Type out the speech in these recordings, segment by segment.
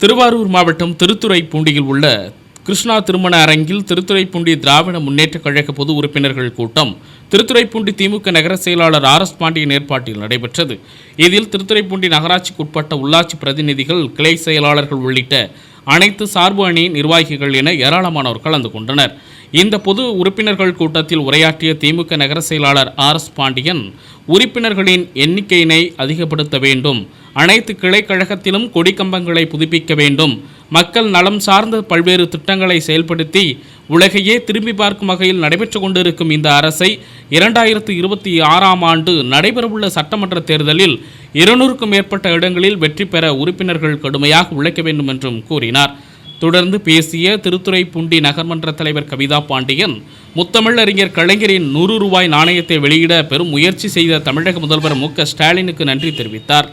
திருவாரூர் மாவட்டம் திருத்துறைப்பூண்டியில் உள்ள கிருஷ்ணா திருமண அரங்கில் திருத்துறைப்பூண்டி திராவிட முன்னேற்றக் கழக பொது உறுப்பினர்கள் கூட்டம் திருத்துறைப்பூண்டி திமுக நகர செயலாளர் ஆர் எஸ் பாண்டியன் ஏற்பாட்டில் நடைபெற்றது. இதில் திருத்துறைப்பூண்டி நகராட்சிக்குட்பட்ட உள்ளாட்சி பிரதிநிதிகள் கிளை செயலாளர்கள் உள்ளிட்ட அனைத்து சார்பு அணி நிர்வாகிகள் என ஏராளமானோர் கலந்து கொண்டனர். இந்த பொது உறுப்பினர்கள் கூட்டத்தில் உரையாற்றிய திமுக நகர செயலாளர் ஆர் எஸ் பாண்டியன் உறுப்பினர்களின் எண்ணிக்கையினை அதிகப்படுத்த வேண்டும் அனைத்து கிளை கழகத்திலும் கொடிக்கம்பங்களை புதுப்பிக்க வேண்டும். மக்கள் நலம் சார்ந்த பல்வேறு திட்டங்களை செயல்படுத்தி உலகையே திரும்பி பார்க்கும் வகையில் நடைபெற்று கொண்டிருக்கும் இந்த அரசை இரண்டாயிரத்து இருபத்தி ஆறாம் ஆண்டு நடைபெறவுள்ள சட்டமன்ற தேர்தலில் இருநூறுக்கும் மேற்பட்ட இடங்களில் வெற்றி பெற உறுப்பினர்கள் கடுமையாக உழைக்க வேண்டும் என்றும் கூறினார். தொடர்ந்து பேசிய திருத்துறைப்பூண்டி நகர்மன்ற தலைவர் கவிதா பாண்டியன் முத்தமிழறிஞர் கலைஞரின் நூறு ரூபாய் நாணயத்தை வெளியிட பெரும் முயற்சி செய்த தமிழக முதல்வர் மு க ஸ்டாலினுக்கு நன்றி தெரிவித்தார்.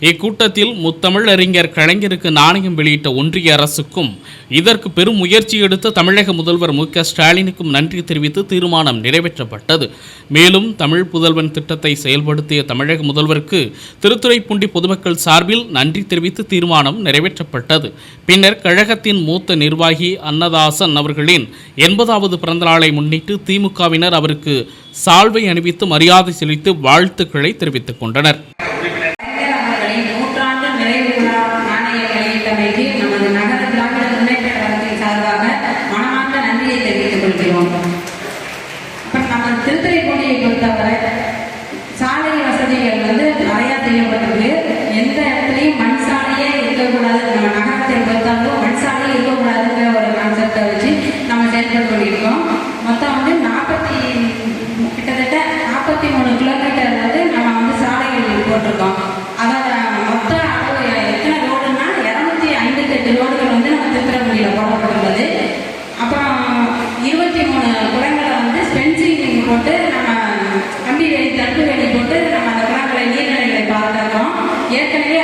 இக்கூட்டத்தில் முத்தமிழறிஞர் கலைஞருக்கு நாணயம் வெளியிட்ட ஒன்றிய அரசுக்கும் இதற்கு பெரும் முயற்சி எடுத்த தமிழக முதல்வர் மு ஸ்டாலினுக்கும் நன்றி தெரிவித்து தீர்மானம் நிறைவேற்றப்பட்டது. மேலும் தமிழ் புதல்வன் திட்டத்தை செயல்படுத்திய தமிழக முதல்வருக்கு திருத்துறைப்பூண்டி பொதுமக்கள் சார்பில் நன்றி தெரிவித்து தீர்மானம் நிறைவேற்றப்பட்டது. பின்னர் கழகத்தின் மூத்த நிர்வாகி அன்னதாசன் அவர்களின் எண்பதாவது பிறந்தநாளை முன்னிட்டு திமுகவினர் அவருக்கு சால்வை அணிவித்து மரியாதை செலுத்தி வாழ்த்துக்களை தெரிவித்துக் கொண்டனர். நமது நகர திராவிட முன்னேற்ற கழகத்தின் சார்பாக மனமார்ந்த நன்றியை தெரிவித்துக் கொள்கிறோம். அப்புறம் நம்ம திருத்துறைப்பூண்டியை பொறுத்தவரை சாலை வசதிகள் வந்து நிறைய செய்யப்பட்டிருக்கு. எந்த இடத்துலையும் மண் சாலையே இருக்கக்கூடாது. நம்ம நகரத்தை பொறுத்தவரைக்கும் மண் சாலையே இருக்கக்கூடாதுங்கிற ஒரு கான்செப்டை வச்சு நம்ம செயல்பட்டு கொண்டிருக்கோம். மொத்தம் வந்து நாற்பத்தி கிட்டத்தட்ட நாற்பத்தி மூணு கிலோமீட்டர் வந்து நம்ம வந்து சாலைகள் போட்டிருக்கோம். லோடுகள் வந்து நம்ம திருத்துறைப்பூண்டியில் போடப்பட்டுள்ளது அப்புறம் இருபத்தி மூணு குளங்களை வந்து ஸ்பென்சிங் போட்டு நம்ம கம்பி வேலி தடுப்பு வேலி போட்டு நம்ம அந்த குளங்களை நீர்நிலைகளை பார்த்துருக்கோம் ஏற்கனவே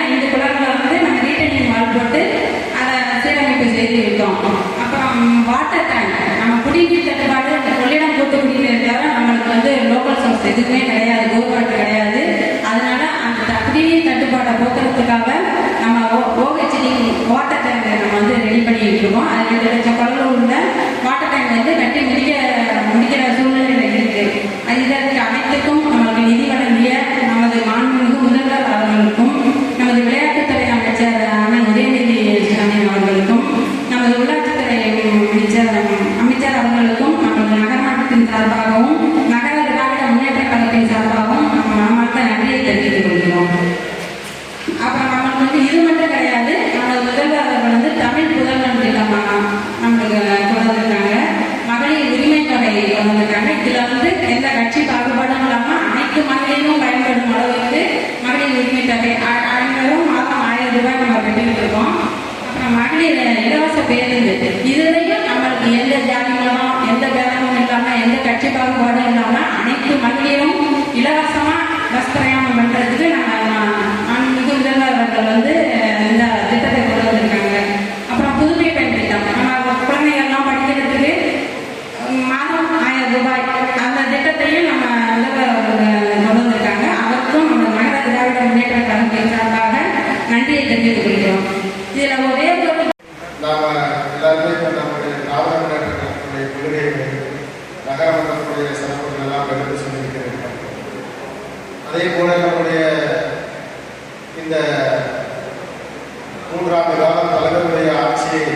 சார்பாகவும் நகர திராவிட முன்னேற்ற கழகத்தின் சார்பாகவும் நம்ம மனமார்ந்த நன்றியை தெரிவித்துக் கொள்கிறோம். அப்புறம் அவங்களுக்கு வந்து இது மட்டும் கிடையாது நம்மளோட முதல்வர் அவர்கள் வந்து தமிழ் புதல்வன் திட்டமாக நம்மளுக்கு கொண்டு வந்திருக்காங்க மகளிர் உரிமை தொகை கொண்டு வந்திருக்காங்க இதுல வந்து எந்த கட்சி பாகுபாடும் இல்லாம அனைத்து மகளிரும் பயன்படும் அளவுக்கு மகளிர் உரிமை தொகை ஆ- மாதம் ஆயிரம் ரூபாய் நம்ம கட்டிட்டு இருக்கோம். அப்புறம் மகளிர் இலவச பேருந்து இதுலையும் நம்மளுக்கு எந்த ஜாதி மதம் இல்லாம எந்த கட்சி பாகுபாடும் இல்லாம அனைத்து மகளிரும் இலவசமா பஸ் பிரயாணம் பண்றதுக்கு நம்ம மாண்புமிகு முதல்வர் அவர்கள் வந்து இந்த திட்டத்தை கொண்டு வந்திருக்காங்க அப்புறம் புதுமை பெண் திட்டம் நம்ம குழந்தைகள்லாம் படிக்கிறதுக்கு உம், மாதம் ஆயிரம் ரூபாய் அந்த திட்டத்தையும் நம்ம முதல்வர் அவர்கள் கொண்டு வந்திருக்காங்க அவருக்கும் நம்ம நகர திராவிட முன்னேற்ற கழகத்தின் சார்பாக நன்றியை தெரிவித்துக் கொள்கிறோம் இதுல ஒரே ஒரு நாம எல்லாருமே இப்போ நம்முடைய திராவிட முன்னேற்ற கழகத்துடைய கொள்கைகளை நகரமன்றத்துடைய சிறப்புகள் எல்லாம் சொல்லியிருக்கிறேன். அதே போல நம்முடைய இந்த மூன்றாண்டு காலம் தலைவருடைய ஆட்சியை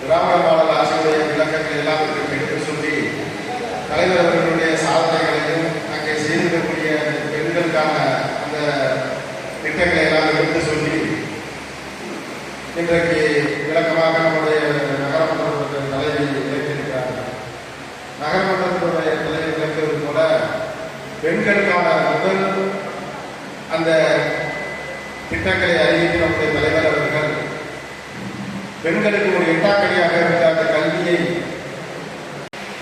திராவிட மாடல் ஆட்சியுடைய விளக்கங்கள் எல்லாம் எடுத்து சொல்லி தலைவர் அவர்களுடைய சாதனைகளையும் அங்கே செய்திருக்கக்கூடிய பெண்களுக்கான அந்த திட்டங்களை எல்லாம் எடுத்து சொல்லி இன்றைக்கு விளக்கமாக நம்முடைய நகரமன்றத்தினுடைய தலைவி விளக்கியிருக்கிறார்கள் நகரமன்றத்தினுடைய தலைவி விளக்குவது போல பெண்களுக்கான முதல் அந்த திட்டங்களை அறிவித்து நம்முடைய தலைவர் அவர்கள் பெண்களுக்கு ஒரு எட்டாக்கடியாக இருந்த அந்த கல்வியை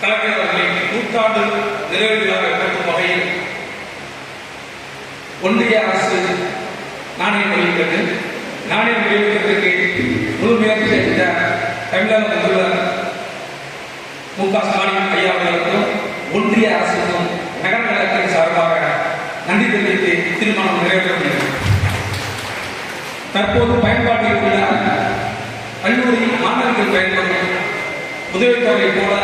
கலெக்டர் அவர்களின் நூற்றாண்டு நிறைவு விழாவை வகையில் ஒன்றிய அரசு நாணயம் வெளியிட்டது. நாணயம் வெளியிட்டதற்கு முழு முயற்சி எடுத்த தமிழக முதல்வர் மு க ஸ்டாலின் ஐயா ஒன்றிய அரசுக்கும் நகர கழகத்தின் சார்பாக நன்றி தெரிவித்து தீர்மானம் நிறைவேற்றப்படுகிறது தற்போது பயன்பாட்டில் உள்ள மாணவர்களுக்கு பயன்படும் உதவித்தொகை போல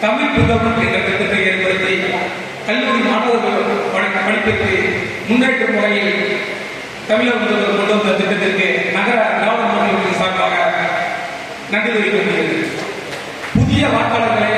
தமிழ் புத்தகம் என்ற திட்டத்தை ஏற்படுத்தி கல்லூரி மாணவர்கள் படி- படிப்பிற்கு முன்னேற்ற முறையில் தமிழக முதல்வர் கொண்டு வந்த திட்டத்திற்கு நகர திராவிட மாநிலத்தின் சார்பாக நன்றி தெரிவிக்கப்படுகிறது புதிய வாக்காளர்களை